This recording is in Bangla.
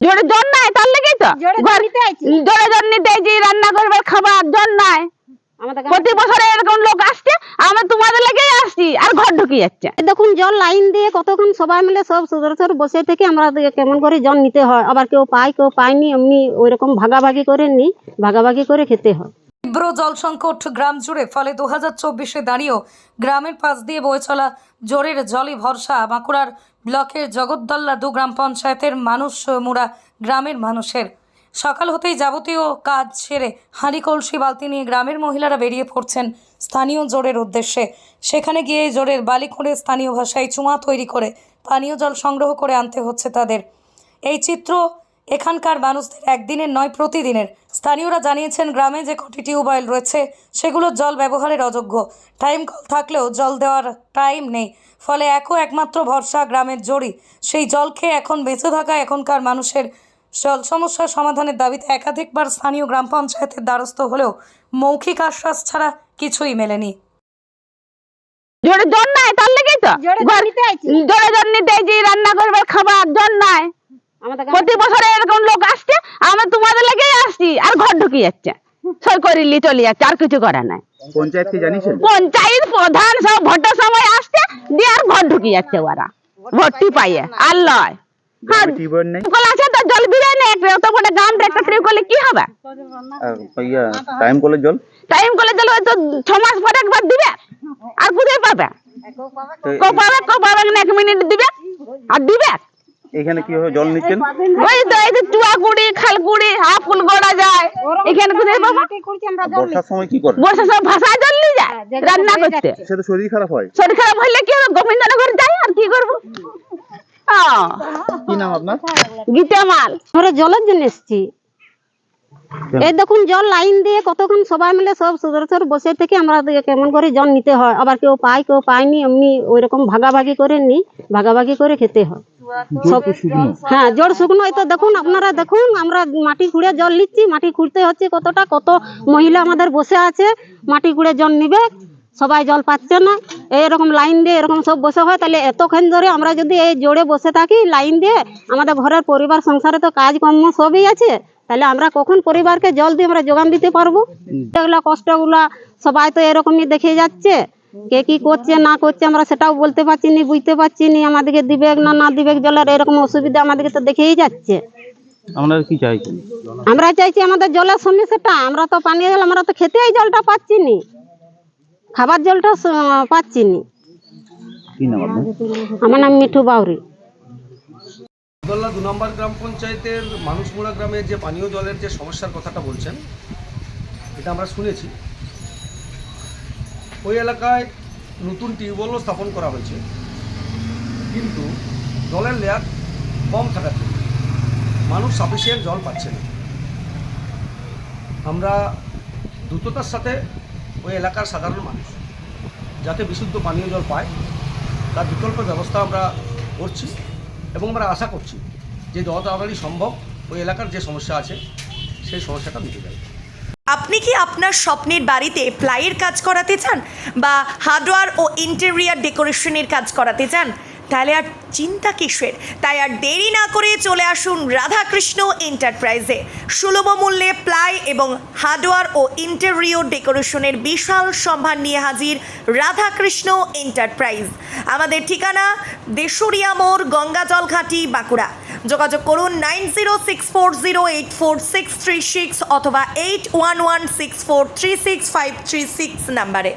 জোরে জল নাই তার লেগেই তো। জোরে জল নিতে আইছি, রান্না করবার খাবার জল নাই। প্রতি বছরে এরকম লোক আসছে আমরা তোমাদের লেগেই আসছি আর ঘর ঢুকে যাচ্ছে। দেখুন জল লাইন দিয়ে কতক্ষণ সবাই মিলে সব সদস্য বসে থেকে আমরা কেমন করে জল নিতে হয়। আবার কেউ পায় কেউ পায়নি এমনি ওই রকম ভাগাভাগি করে নি ভাগাভাগি করে খেতে হয়। তীব্র জল সংকট গ্রাম জুড়ে, ফলে দু হাজার চব্বিশে দাঁড়িয়েও গ্রামের পাশ দিয়ে বয়ে চলা জোরের জলে ভরসা বাঁকুড়ার ব্লকের জগদ্দল্লা দু গ্রাম পঞ্চায়েতের মানুষ মুড়া গ্রামের মানুষের। সকাল হতেই যাবতীয় কাজ সেরে হাঁড়ি কলসি বালতি নিয়ে গ্রামের মহিলারা বেরিয়ে পড়ছেন স্থানীয় জোরের উদ্দেশ্যে। সেখানে গিয়ে জোরের বালি করে স্থানীয় ভাষায় চুমা তৈরি করে পানীয় জল সংগ্রহ করে আনতে হচ্ছে তাদের। এই চিত্র এখানকার মানুষদের একদিনের নয়, প্রতিদিনের। স্থানীয়রা জানিয়েছেন গ্রামে যে কটি টিউবওয়েল রয়েছে সেগুলোর জল ব্যবহারের অযোগ্য। টাইম কল থাকলেও জল দেওয়ার টাইম নেই। ফলে একও একমাত্র ভরসা গ্রামের জড়ি সেই জল খেয়ে এখন বেঁচে থাকা এখনকার মানুষের জল সমস্যার সমাধানের দাবিতে একাধিকবার স্থানীয় গ্রাম পঞ্চায়েতের দ্বারস্থ হলেও মৌখিক আশ্বাস ছাড়া কিছুই মেলেনি। জোরে জন নাই তার লেগেই তো। জোরে ঘর- নিতে আইছি। জোরে জন নিতে আইছি, রান্না করবার খাবার জন নাই। আমাদের গ্রামে- প্রতি বছরে এরকম লোক আসছে আমরা তোমাদের লেগেই আসছি ঢুকিয়ে যাচ্ছে? সই করিলি চলে যাচ্ছে আর কিছু করে নাই। পঞ্চায়েতকে জানিয়েছেন? পঞ্চায়েত প্রধান সব ভোটের সময় আসছে দিয়ে আর ঘর ঢুকিয়ে যাচ্ছে ওরা। ভর্তি পাইয়ে আর লয়। কি হবে? টাইম কলের জল? টাইম করলে জল হয়তো ছ মাস পরে একবার দিবে আর কোথায় পাবে। তো পাবে কেউ পাবে না এক মিনিট দিবে আর দিবে। এখানে কি জল নিচ্ছেন? ওই তো এই যে চুয়াকুড়ি খালকুড়ি হাফুল গড়া যায়। এখানে কোথায় বাবা কি খুঁড়ছি আমরা জল বর্ষার সময় কি করে? বর্ষার সময় ভাষা জল নিয়ে যায়? রান্না করতে। সেটা শরীর খারাপ হয়? শরীর খারাপ হলে কি হবে? গোবিন্দনগর যাই আর কি করব? আহ, কি নাম আপনার? গীতা মাল আমরা জলের জন্য এসেছি। এই দেখুন জল লাইন দিয়ে কতক্ষণ সবাই মিলে সব সদস্য বসে থেকে আমরা কেমন করে জল নিতে হয়? আবার কেউ পায় কেউ পায়নি এমনি ওই রকম ভাগাভাগি করে নি ভাগাভাগি করে খেতে হয়। সব হ্যাঁ জল শুকনো। এই তো দেখুন আপনারা দেখুন আমরা মাটি খুঁড়ে জল নিচ্ছি মাটি খুঁড়তে হচ্ছে কতটা কত মহিলা আমাদের বসে আছে মাটি খুঁড়ে জল নিবে সবাই জল পাচ্ছে না। এরকম লাইন দিয়ে এরকম সব বসে হয় তাহলে এতক্ষণ ধরে আমরা যদি এই জোরে বসে থাকি লাইন দিয়ে আমাদের ঘরের পরিবার সংসারে তো কাজকর্ম সবই আছে তাহলে আমরা কখন পরিবারকে জল দিয়ে আমরা যোগান দিতে পারব? এগুলা কষ্টগুলা সবাই তো এরকমই দেখে যাচ্ছে। কে কি করছে না করছে আমরা সেটাও বলতে পারছি নি বুঝতে পারছি নি আমাদেরকে দিবে না না দিবে জলের এরকম অসুবিধা আমাদেরকে তো দেখেই যাচ্ছে। আপনারা কি চাইছেন আমরা চাইছি আমাদের জলের সমস্যাটা আমরা তো পানীয় জল আমরা তো খেতে এই জলটা পাচ্ছি নি খাবার জলটা পাচ্ছি নি আমার নাম মিঠু বাউরি। দোল্লা দু নম্বর গ্রাম পঞ্চায়েতের মানুষমুড়া গ্রামের যে পানীয় জলের যে সমস্যার কথাটা বলছেন, এটা আমরা শুনেছি। ওই এলাকায় নতুন টিউবওয়েলও স্থাপন করা হয়েছে, কিন্তু জলের লেয়ার কম জন্য মানুষ সাফিসিয়েন্ট জল পাচ্ছে না। আমরা দ্রুততার সাথে ওই এলাকার সাধারণ মানুষ যাতে বিশুদ্ধ পানীয় জল পায়, তার বিকল্প ব্যবস্থা আমরা করছি। এবং আমরা আশা করছি যে যত তাড়াতাড়ি সম্ভব ওই এলাকার যে সমস্যা আছে, সেই সমস্যাটা মিটে যাবে। আপনি কি আপনার স্বপ্নের বাড়িতে প্লাইয়ের কাজ করাতে চান? বা হার্ডওয়্যার ও ইন্টেরিয়ার ডেকোরেশনের কাজ করাতে চান? তাহলে আর চিন্তা কিসের? তাই আর দেরি না করে চলে আসুন রাধাকৃষ্ণ এন্টারপ্রাইজে। সুলভ মূল্যে প্লাই এবং হার্ডওয়ার ও ইন্টেরিয়র ডেকোরেশনের বিশাল সম্ভার নিয়ে হাজির রাধাকৃষ্ণ এন্টারপ্রাইজ। আমাদের ঠিকানা দেশুরিয়া মোড় গঙ্গাজল ঘাটি বাঁকুড়া। যোগাযোগ করুন nine zero six four zero eight four six three six অথবা eight one one six four three six five three six নাম্বারে।